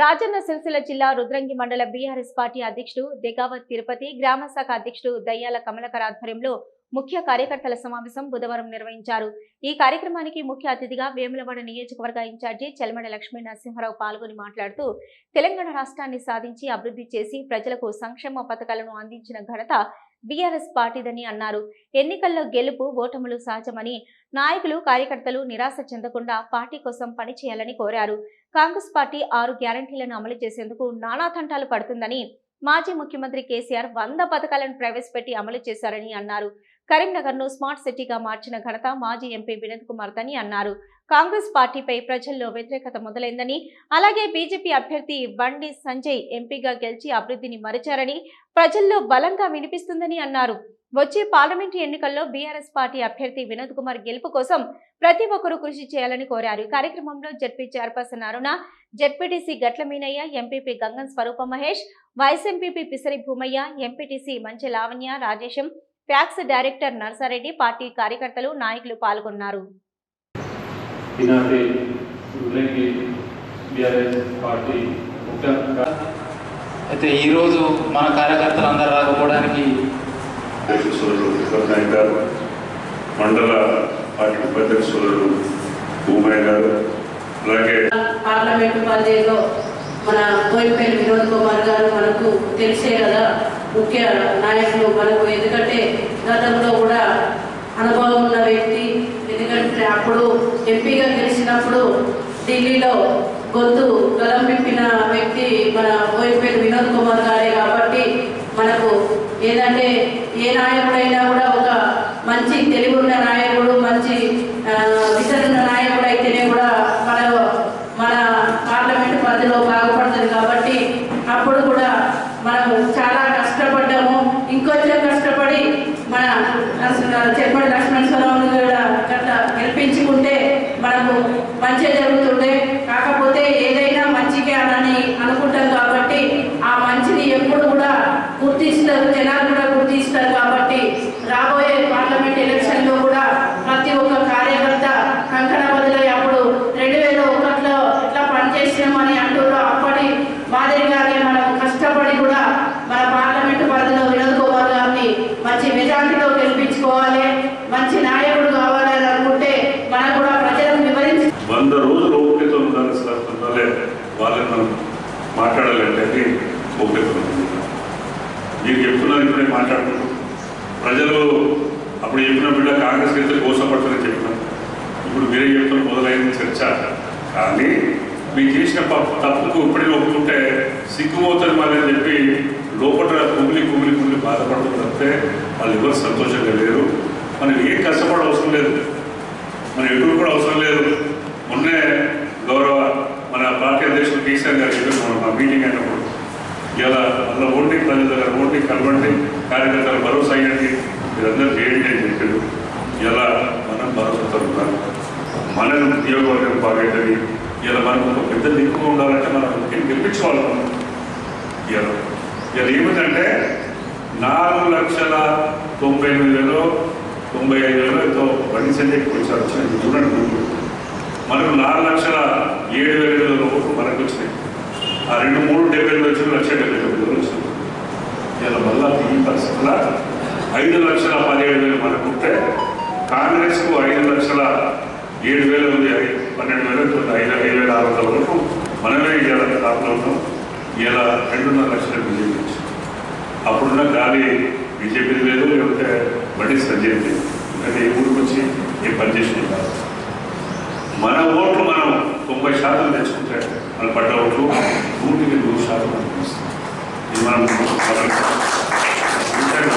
రాజన్న సిరిసిల్ల జిల్లా రుద్రంగి మండల BRS party అధ్యక్షుడు దిగావత్ తిరుపతి గ్రామ శాఖ అధ్యక్షుడు దయ్యాల కమలకర్ ఆధ్వర్యంలో ముఖ్య కార్యకర్తల సమావేశం బుధవారం నిర్వహించారు. ఈ కార్యక్రమానికి ముఖ్య అతిథిగా వేములవాడ నియోజకవర్గ ఇన్ఛార్జి చెల్మడ లక్ష్మీ నరసింహారావు పాల్గొని మాట్లాడుతూ తెలంగాణ రాష్ట్రాన్ని సాధించి అభివృద్ధి చేసి ప్రజలకు సంక్షేమ పథకాలను అందించిన ఘనత బీఆర్ఎస్ పార్టీదని అన్నారు. ఎన్నికల్లో గెలుపు ఓటములు సహజమని నాయకులు కార్యకర్తలు నిరాశ చెందకుండా పార్టీ కోసం పనిచేయాలని కోరారు. కాంగ్రెస్ పార్టీ ఆరు గ్యారంటీలను అమలు చేసేందుకు నానా తంటాలు పడుతుందని మాజీ ముఖ్యమంత్రి కేసీఆర్ వంద పథకాలను ప్రవేశపెట్టి అమలు చేశారని అన్నారు. కరీంనగర్ను స్మార్ట్ సిటీగా మార్చిన ఘనత మాజీ ఎంపీ వినోద్ కుమార్ దని అన్నారు. కాంగ్రెస్ పార్టీపై ప్రజల్లో వ్యతిరేకత మొదలైందని అలాగే బీజేపీ అభ్యర్థి బండి సంజయ్ ఎంపీగా గెలిచి అభివృద్ధిని మరిచారని ప్రజల్లో బలంగా వినిపిస్తుందని అన్నారు. వచ్చే పార్లమెంటు ఎన్నికల్లో బీఆర్ఎస్ పార్టీ అభ్యర్థి వినోద్ కుమార్ గెలుపు కోసం ప్రతి ఒక్కరూ కృషి చేయాలని కోరారు. కార్యక్రమంలో ZP chairperson Aruna ZPTC Gatla Meenaiah MPP Gangan Swaroopa Mahesh vice MPP Pisari Bhoomaiah MPTC Manchi Lavanya Rajesham PACS director Narsareddy party కార్యకర్తలు నాయకులు పాల్గొన్నారు. అయితే ఈరోజు మన కార్యకర్తలు అందరు రాకపోవడానికి మండల పార్టీ ఉపాధ్యక్ష సోదరుడు భూమయ్య గారు అలాగే పార్లమెంటు పరిధిలో మన కోయిపల్లి వినోద్ కుమార్ గారు మనకు తెలిసే కదా ముఖ్య నాయకులు మనకు. ఎందుకంటే గతంలో కూడా అనుభవం ఉన్న వ్యక్తి. ఎందుకంటే అప్పుడు ఎంపీగా గెలిచినప్పుడు ఢిల్లీలో గొంతు గలం విప్పిన వ్యక్తి మన కోయిపల్లి వినోద్ కుమార్ గారే కాబట్టి మనకు ఏదంటే ఏ నాయకుడైనా కూడా ఒక మంచి తెలివి ఉన్న నాయకుడు మంచి విసరణ విచరణ నాయకుడు అయితేనే కూడా మన మన పార్లమెంట్ పరిధిలో బాగుపడుతుంది కాబట్టి అప్పుడు కూడా మనం చాలా కష్టపడ్డాము ఇంకొంచెం కష్టపడి మన చెప్పండి లక్ష్మణస్వరం కూడా గట్లా గెలిపించుకుంటే మనకు మంచి జరుగుతుండే కాకపోతే ఏదైనా మంచిగా అని అనుకుంటాం కాబట్టి ఆ మంచిని ఎప్పుడు కూడా గుర్తిస్తారు జనాలు కూడా గుర్తిస్తారు కాబట్టి రాబోయే పార్లమెంట్ ఎలక్షన్లో కూడా ప్రతి ఒక్క కార్యకర్త కంకణ బదులై అప్పుడు రెండు వేల ఒకటిలో ఇట్లా పనిచేసినామని అంటున్నారు అప్పటి మాదిరిగానే మనం కష్టపడి కూడా మన పార్లమెంట్ పరిధిలో వినోద్ కుమార్ గారిని మంచి మెజార్టీతో గెలిపించుకోవాలి మంచి నాయకుడు కావాలని అనుకుంటే మనం కూడా ప్రజలకు వివరించి వంద రోజులు ఓపికత ఉండాలి సార్ ఉండాలి వాళ్ళని మనం మాట్లాడాలంటే అది ఓపికత ఉంది మీరు చెప్తున్నారు ఇప్పుడే మాట్లాడుతున్నాం ప్రజలు అప్పుడు చెప్పిన బిడ్డ కాంగ్రెస్ అయితే కోసపడతారని చెప్పినాం ఇప్పుడు మీరే చెప్తున్న మొదలైన చర్చ. కానీ మీరు చేసిన తప్పుకు ఇప్పటికీ ఒప్పుకుంటే సిగ్గుమవుతుంది మరి అని చెప్పి లోపల కుమిలి కుమిలి కుమిలి బాధపడుతుంది తప్పితే వాళ్ళు ఎవరు సంతోషంగా లేరు. మనం ఏం కష్టపడ అవసరం లేదు. మన ఎటు కూడా అవసరం లేదు. మొన్నే గౌరవ మన పార్టీ అధ్యక్షుడు కేసీఆర్ గారు చెప్పారు మనం ఆ మీటింగ్ అయినప్పుడు ఇలా మళ్ళీ ఓటింగ్ ప్రజల దగ్గర ఓటింగ్ కలవండి కార్యకర్తలు భరోసా అయ్యండి మీరందరూ చేయండి అని చెప్పారు. ఇలా మనం భరోసా ఉన్నాం. మన ఉద్యోగవర్గం బాగేటది ఇలా మనం ఒక పెద్ద దిక్కు ఉండాలంటే మనం గెలిపించుకోవాలి మనం. ఇలా ఇలా ఏమిటంటే నాలుగు లక్షల తొంభై ఎనిమిది వేలు తొంభై ఐదు వేలు ఎంతో బండి సంజయ్కి వచ్చారు. చూడండి మనకు నాలుగు లక్షల ఏడు వేల వేల ఓట్లు మనకు వచ్చినాయి ఆ రెండు మూడు డెబ్బై లక్షలు లక్ష డెబ్బై తొమ్మిది వేలు ఇలా మళ్ళా ఈ పరిస్థితుల ఐదు లక్షల పదిహేడు వేలు మనకు ఉంటే కాంగ్రెస్కు ఐదు లక్షల ఏడు వేలు ఉంది పన్నెండు వేలు ఐదు ఐదు వేల ఆరు వందల వరకు మనమే ఇలా దాంట్లో ఉన్నాం. ఇలా రెండున్నర లక్షల బీజేపీ వచ్చింది అప్పుడున్న గాలి బీజేపీ లేదు లేకపోతే బండి సంజయ్ లేదు ఎందుకంటే ఈ ఊరికి వచ్చి ఏం పని కాదు. మన ఓట్లు మనం తొంభై శాతం తెచ్చుకుంటే మన పడ్డ ఓట్లు నూటికి నూరు మనం